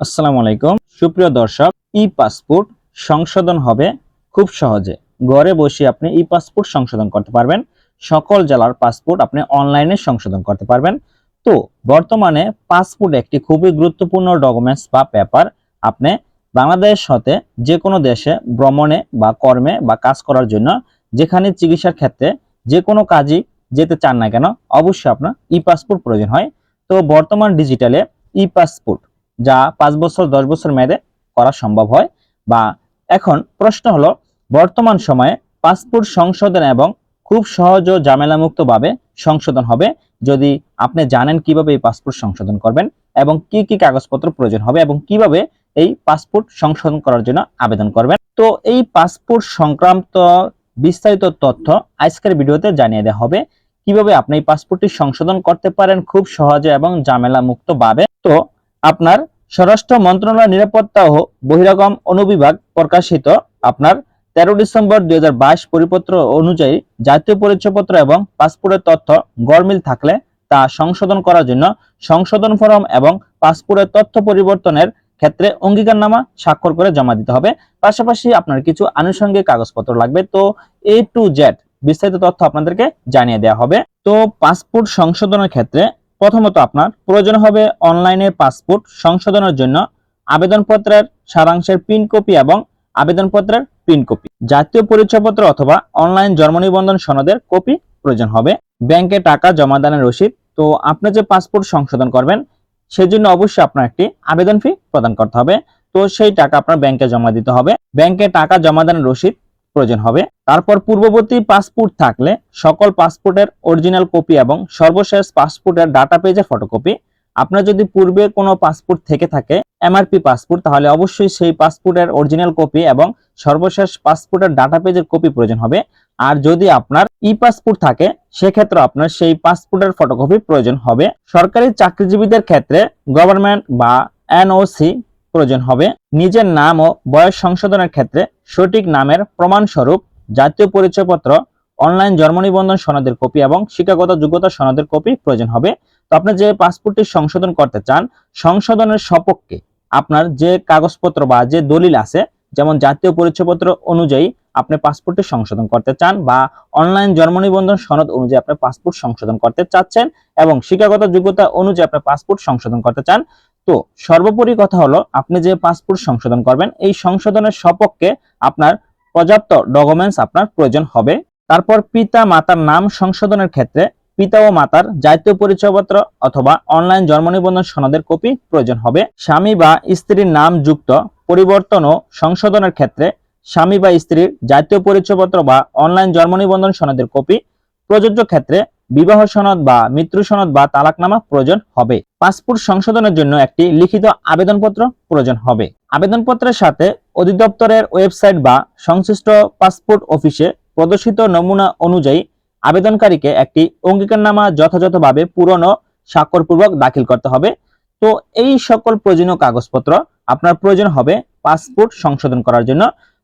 আসসালামু আলাইকুম। সুপ্রিয় দর্শক ই পাসপোর্ট সংশোধন হবে খুব সহজে। ঘরে বসে আপনি ই পাসপোর্ট সংশোধন করতে পারবেন। সকল জেলার পাসপোর্ট আপনি অনলাইনে সংশোধন করতে পারবেন। তো, বর্তমানে পাসপোর্ট একটি খুবই গুরুত্বপূর্ণ ডকুমেন্টস বা পেপার আপনি বাংলাদেশ হতে যে কোনো দেশে ভ্রমণে বা কর্মে বা কাজ করার জন্য যেখানে চিকিৎসার ক্ষেত্রে যে কোনো কাজই যেতে চান না কেন, অবশ্যই আপনার ই পাসপোর্ট প্রয়োজন হয়। তো, বর্তমান ডিজিটালে ই পাসপোর্ট যা পাঁচ বছর, দশ বছর মেয়াদে করা সম্ভব হয়। বা এখন প্রশ্ন হলো, বর্তমান সময়ে পাসপোর্ট সংশোধন এবং খুব সহজ ও ঝামেলামুক্তভাবে সংশোধন হবে। যদি আপনি জানেন কীভাবে এই পাসপোর্ট সংশোধন করবেন এবং কি কি কাগজপত্র প্রয়োজন হবে এবং কীভাবে এই পাসপোর্ট সংশোধন করার জন্য আবেদন করবেন। তো এই পাসপোর্ট সংক্রান্ত বিস্তারিত তথ্য আজকের ভিডিওতে জানিয়ে দেওয়া হবে। কীভাবে আপনি এই পাসপোর্টটি সংশোধন করতে পারেন খুব সহজে এবং ঝামেলা মুক্ত তো আপনার স্বরাষ্ট্র মন্ত্রণালয় নিরাপত্তা ও বহিরাগম অনুবিভাগ প্রকাশিত আপনার তেরো ডিসেম্বর দুই পরিপত্র অনুযায়ী জাতীয় পরিচয়পত্র এবং পাসপোর্টের তথ্য গরমিল থাকলে তা সংশোধন করার জন্য সংশোধন ফরম এবং পাসপোর্টের তথ্য পরিবর্তনের ক্ষেত্রে অঙ্গীকারনামা স্বাক্ষর করে জমা দিতে হবে। পাশাপাশি আপনার কিছু আনুষঙ্গিক কাগজপত্র লাগবে। তো এ টু জেড বিস্তারিত তথ্য আপনাদেরকে জানিয়ে দেওয়া হবে। তো পাসপোর্ট সংশোধনের ক্ষেত্রে প্রথমত আপনার, প্রয়োজন হবে অনলাইনে পাসপোর্ট সংশোধনের জন্য আবেদনপত্রের সারাংশের প্রিন্ট কপি এবং আবেদনপত্রের প্রিন্ট কপি জাতীয় পরিচয়পত্র অথবা অনলাইন জন্ম নিবন্ধন সনদের কপি প্রয়োজন হবে। ব্যাংকে টাকা জমা দানের রসিদ, তো আপনি যে পাসপোর্ট সংশোধন করবেন, সেজন্য অবশ্যই আপনার একটি আবেদন ফি প্রদান করতে হবে। তো সেই টাকা আপনার ব্যাংকে জমা দিতে হবে। ব্যাংকে টাকা জমা দানের রসিদ প্রয়োজন হবে। তারপর পূর্ববর্তী পাসপোর্ট থাকলে সকল পাসপোর্টের অরিজিনাল কপি এবং সর্বশেষ পাসপোর্টের ডাটা পেজের ফটোকপি আপনার যদি পূর্বে কোনো পাসপোর্ট থেকে থাকে এমআরপি পাসপোর্ট, তাহলে অবশ্যই সেই পাসপোর্টের অরিজিনাল কপি এবং সর্বশেষ পাসপোর্টের ডাটা পেজের কপি প্রয়োজন হবে। আর যদি আপনার ই পাসপোর্ট থাকে, সেক্ষেত্রে আপনার সেই পাসপোর্টের ফটোকপি প্রয়োজন হবে। সরকারি চাকরিজীবীদের ক্ষেত্রে গভর্নমেন্ট বা এনওসি প্রয়োজন হবে। নিজের নাম ও বয়স সংশোধনের ক্ষেত্রে সঠিক নামের প্রমাণস্বরূপ জাতীয় পরিচয়পত্র, অনলাইন জন্ম নিবন্ধন সনদের কপি এবং শিক্ষাগত যোগ্যতা সনদের কপি প্রয়োজন হবে। তো আপনি যে পাসপোর্টটি সংশোধন করতে চান, সংশোধনের সপক্ষে আপনার যে কাগজপত্র বা যে দলিল আছে, যেমন জাতীয় পরিচয়পত্র অনুযায়ী আপনি পাসপোর্টটি সংশোধন করতে চান বা অনলাইন জন্ম নিবন্ধন সনদ অনুযায়ী আপনি পাসপোর্ট সংশোধন করতে চাচ্ছেন এবং শিক্ষাগত যোগ্যতা অনুযায়ী আপনি পাসপোর্ট সংশোধন করতে চান তো সর্বোপরি কথা হলো, আপনি যে পাসপোর্ট সংশোধন করবেন, এই সংশোধনের সপক্ষে আপনার পর্যাপ্ত ডকুমেন্টস আপনার প্রয়োজন হবে। তারপর পিতা মাতার নাম সংশোধনের ক্ষেত্রে পিতা ও মাতার জাতীয় পরিচয়পত্র অথবা অনলাইন জন্ম নিবন্ধন সনদের কপি প্রয়োজন হবে। স্বামী বা স্ত্রীর নাম যুক্ত পরিবর্তন ও সংশোধনের ক্ষেত্রে স্বামী বা স্ত্রীর জাতীয় পরিচয়পত্র বা অনলাইন জন্ম নিবন্ধন সনদের কপি প্রযোজ্য ক্ষেত্রে বিবাহ সনদ বা মৃত্যু সনদ বা তালাকনামা প্রয়োজন হবে। পাসপোর্ট সংশোধনের জন্য একটি লিখিত আবেদনপত্র প্রয়োজন হবে। আবেদনপত্রের সাথে অধিদপ্তরের ওয়েবসাইট বা সংশ্লিষ্ট পাসপোর্ট অফিসে প্রদর্শিত নমুনা অনুযায়ী আবেদনকারীকে একটি অঙ্গীকারনামা যথাযথভাবে পূরণ ও স্বাক্ষরপূর্বক দাখিল করতে হবে। তো এই সকল প্রয়োজনীয় কাগজপত্র আপনার প্রয়োজন হবে পাসপোর্ট সংশোধন করার জন্য।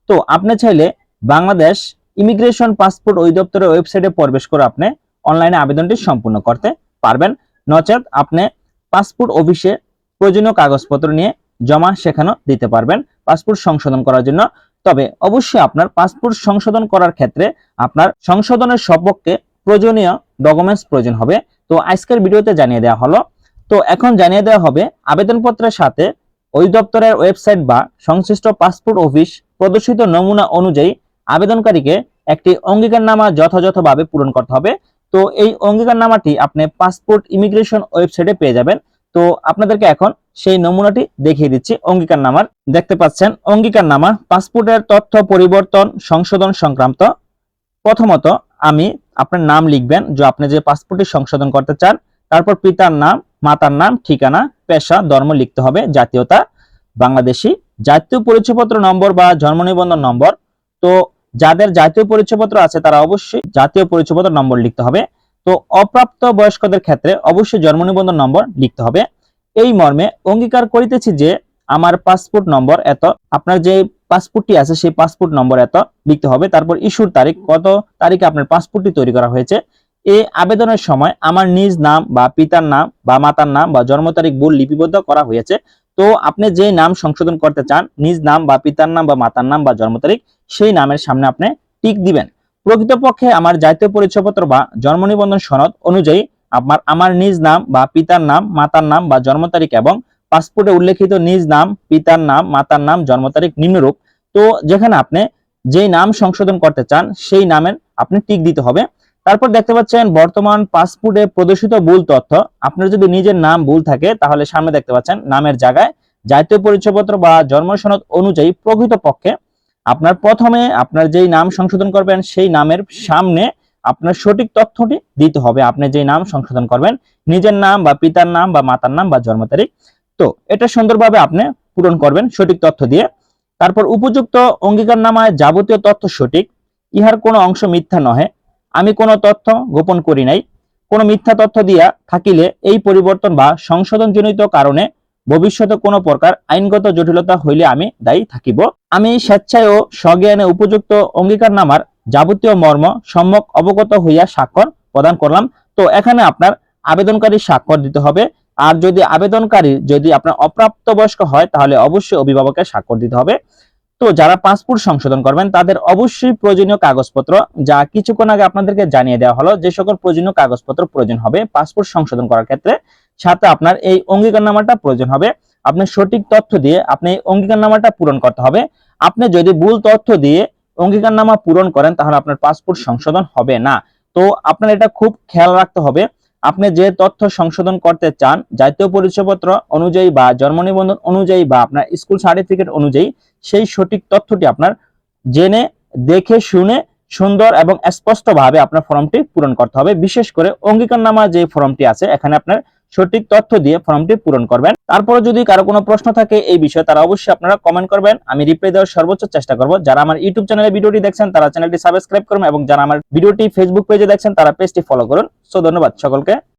তো আপনি চাইলে বাংলাদেশ ইমিগ্রেশন পাসপোর্ট অধিদপ্তরের ওয়েবসাইটে প্রবেশ করে আপনি অনলাইনে আবেদনটি সম্পূর্ণ করতে পারবেন। নচেত আপনি পাসপোর্ট অফিসে প্রয়োজনীয় কাগজপত্র নিয়ে জমা সেখানেও দিতে পারবেন। পাসপোর্ট সংশোধন করার জন্য। তবে অবশ্যই আপনার পাসপোর্ট সংশোধন করার ক্ষেত্রে আপনার সংশোধনের সপক্ষে প্রয়োজনীয় ডকুমেন্টস প্রয়োজন হবে। তো আজকের ভিডিওতে জানিয়ে দেওয়া হলো। তো এখন জানিয়ে দেওয়া হবে, আবেদনপত্রের সাথে অধিদপ্তরের ওয়েবসাইট বা সংশ্লিষ্ট পাসপোর্ট অফিস প্রদর্শিত নমুনা অনুযায়ী আবেদনকারীকে একটি অঙ্গীকারনামা যথাযথভাবে পূরণ করতে হবে। তো এই অঙ্গীকারনামাটি আপনি পাসপোর্ট ইমিগ্রেশন ওয়েবসাইটে পেয়ে যাবেন। তো আপনাদেরকে এখন সেই নমুনাটি দেখিয়ে দিচ্ছি অঙ্গীকারনামার দেখতে পাচ্ছেন অঙ্গীকারনামা পাসপোর্টের তথ্য পরিবর্তন, সংশোধন সংক্রান্ত। প্রথমত আমি আপনার নাম লিখবেন, যে আপনি যে পাসপোর্টটি সংশোধন করতে চান, তারপর পিতার নাম, মাতার নাম, ঠিকানা, পেশা, ধর্ম লিখতে হবে, জাতীয়তা, বাংলাদেশি, জাতীয় পরিচয়পত্র নম্বর বা জন্ম নিবন্ধন নম্বর। তো যাদের জাতীয় পরিচয়পত্র আছে তারা অবশ্যই জাতীয় পরিচয়পত্র নম্বর লিখতে হবে। তো অপ্রাপ্ত বয়স্কদের ক্ষেত্রে অবশ্যই জন্ম নিবন্ধন নম্বর লিখতে হবে। এই মর্মে অঙ্গীকার করিতেছি যে আমার পাসপোর্ট নম্বর এত, আপনার যে পাসপোর্টটি আছে সেই পাসপোর্ট নম্বর এত লিখতে হবে। তারপর ইস্যুর তারিখ, কত তারিখে আপনার পাসপোর্টটি তৈরি করা হয়েছে এই আবেদনের সময় আমার নিজ নাম বা পিতার নাম বা মাতার নাম বা জন্ম তারিখ ভুল লিপিবদ্ধ করা হয়েছে। তো আপনি যে নাম সংশোধন করতে চান, নিজ নাম বা পিতার নাম বা মাতার নাম বা জন্ম তারিখ, সেই নামের সামনে আপনি টিক দিবেন। প্রকৃতপক্ষে আমার জাতীয় পরিচয়পত্র বা জন্ম নিবন্ধন সনদ অনুযায়ী আমার আমার নিজ নাম বা পিতার নাম, মাতার নাম বা জন্ম তারিখ এবং পাসপোর্টে উল্লেখিত নিজ নাম, পিতার নাম, মাতার নাম, জন্ম তারিখ নিম্নরূপ। তো যেখানে আপনি যেই নাম সংশোধন করতে চান, সেই নামের আপনি টিক দিতে হবে। তারপর দেখতে পাচ্ছেন বর্তমান পাসপোর্টে প্রদর্শিত ভুল তথ্য। আপনার যদি নিজের নাম ভুল থাকে, তাহলে সামনে দেখতে পাচ্ছেন নামের জায়গায় জাতীয় পরিচয়পত্র বা জন্ম সনদ অনুযায়ী প্রকৃতপক্ষে আপনার প্রথমে আপনার যেই নাম সংশোধন করবেন, সেই নামের সামনে আপনার সঠিক তথ্যটি দিতে হবে। আপনি যেই নাম সংশোধন করবেন, নিজের নাম বা পিতার নাম বা মাতার নাম বা জন্ম তারিখ। তো এটা সুন্দরভাবে আপনি পূরণ করবেন সঠিক তথ্য দিয়ে। তারপর উপযুক্ত অঙ্গীকারনামায় যাবতীয় তথ্য সঠিক। ইহার কোনো অংশ মিথ্যা নহে। আমি কোনো তথ্য গোপন করি নাই। কোনো মিথ্যা তথ্য দিয়া থাকিলে এই পরিবর্তন বা সংশোধনজনিত কারণে ভবিষ্যতে কোনো প্রকার আইনগত জটিলতা হইলে আমি দায়ী থাকিব। আমি স্বেচ্ছায় ও স্বজ্ঞানে উপযুক্ত অঙ্গীকারনামার যাবতীয় মর্ম সম্যক অবগত হইয়া স্বাক্ষর প্রদান করলাম। তো এখানে আপনার আবেদনকারী স্বাক্ষর দিতে হবে। আর যদি আবেদনকারী যদি আপনার অপ্রাপ্তবয়স্ক হয়, তাহলে অবশ্যই অভিভাবকের স্বাক্ষর দিতে হবে। তো যারা পাসপোর্ট সংশোধন করবেন, তাদের অবশ্যই প্রয়োজনীয় কাগজপত্র, যা কিছুক্ষণ আগে আপনাদেরকে জানিয়ে দেওয়া হলো যে সকল প্রয়োজনীয় কাগজপত্র প্রয়োজন হবে পাসপোর্ট সংশোধন করার ক্ষেত্রে। সাথে আপনার এই অঙ্গীকারনামাটা প্রয়োজন হবে। আপনি সঠিক তথ্য দিয়ে আপনি এই অঙ্গীকারনামাটা পূরণ করতে হবে। আপনি যদি ভুল তথ্য দিয়ে অঙ্গীকারনামা পূরণ করেন, তাহলে আপনার পাসপোর্ট সংশোধন হবে না। তো আপনার এটা খুব খেয়াল রাখতে হবে। আপনি যে তথ্য সংশোধন করতে চান, জাতীয় পরিচয়পত্র অনুযায়ী বা জন্ম নিবন্ধন অনুযায়ী বা আপনার স্কুল সার্টিফিকেট অনুযায়ী, সেই সঠিক তথ্যটি আপনার জেনে, দেখে, শুনে, সুন্দর এবং স্পষ্টভাবে আপনার ফর্মটি পূরণ করতে হবে। বিশেষ করে অঙ্গীকারনামা যে ফর্মটি আছে, এখানে আপনার সঠিক তথ্য দিয়ে ফর্মটি পূরণ করবেন। তারপরে যদি কারও কোনো প্রশ্ন থাকে এই বিষয়ে, তারা অবশ্যই আপনারা কমেন্ট করবেন। আমি রিপ্লাই দেওয়ার সর্বোচ্চ চেষ্টা করব। যারা আমার ইউটিউব চ্যানেলে ভিডিওটি দেখছেন, তারা চ্যানেলটি সাবস্ক্রাইব করুন এবং যারা আমার ভিডিওটি ফেসবুক পেজে দেখছেন, তারা পেজটি ফলো করুন। সো, ধন্যবাদ সকলকে।